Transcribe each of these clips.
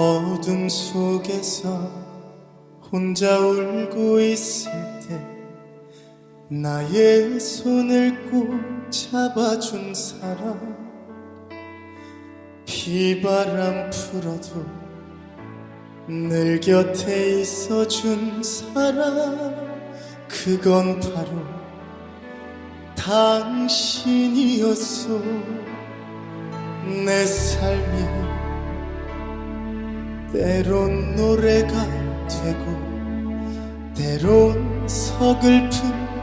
어둠 속에서 혼자 울고 있을 때 나의 손을 꼭 잡아준 사람. 비바람 불어도 늘 곁에 있어준 사람. 그건 바로 당신이었어 내 삶이 때론 노래가 되고 때론 서글픈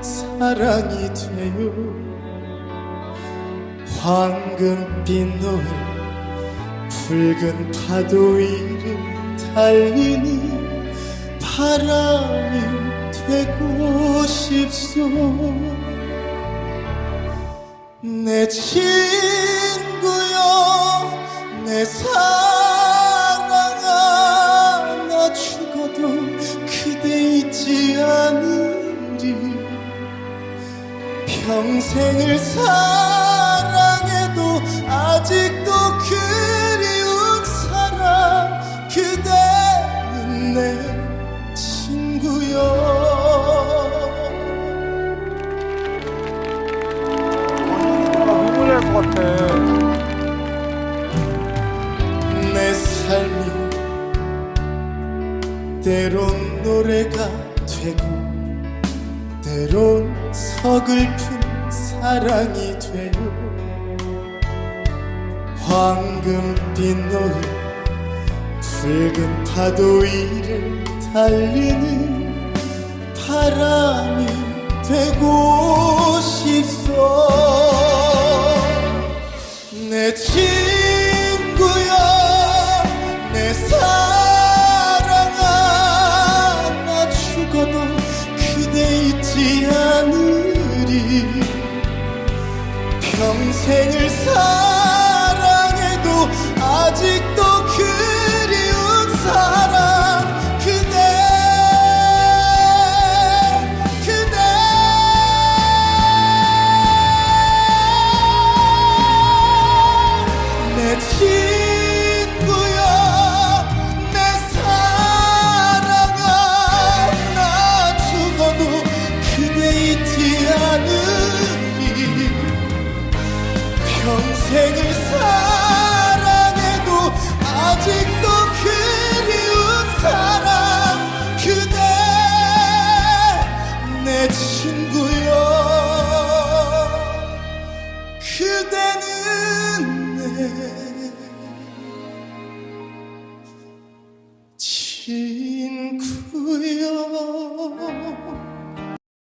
사랑이 돼요. 황금빛 노을 붉은 파도 위를 달리는 바람이 되고 싶소. 내 친구여 내 사랑 평생을 사랑해도 아직도 그리운 사람 그대는 내 친구여 눈물 날것 같아. 내 삶이 때론 노래가 되고 때론 서글픈 사랑이 되요 황금빛 노을 붉은 파도 위를 달리는 바람이 되고 싶소. 내친 평생을 사 생을 사랑해도 아직도 그리운 사람 그대 내 친구여. 그대는 내 친구여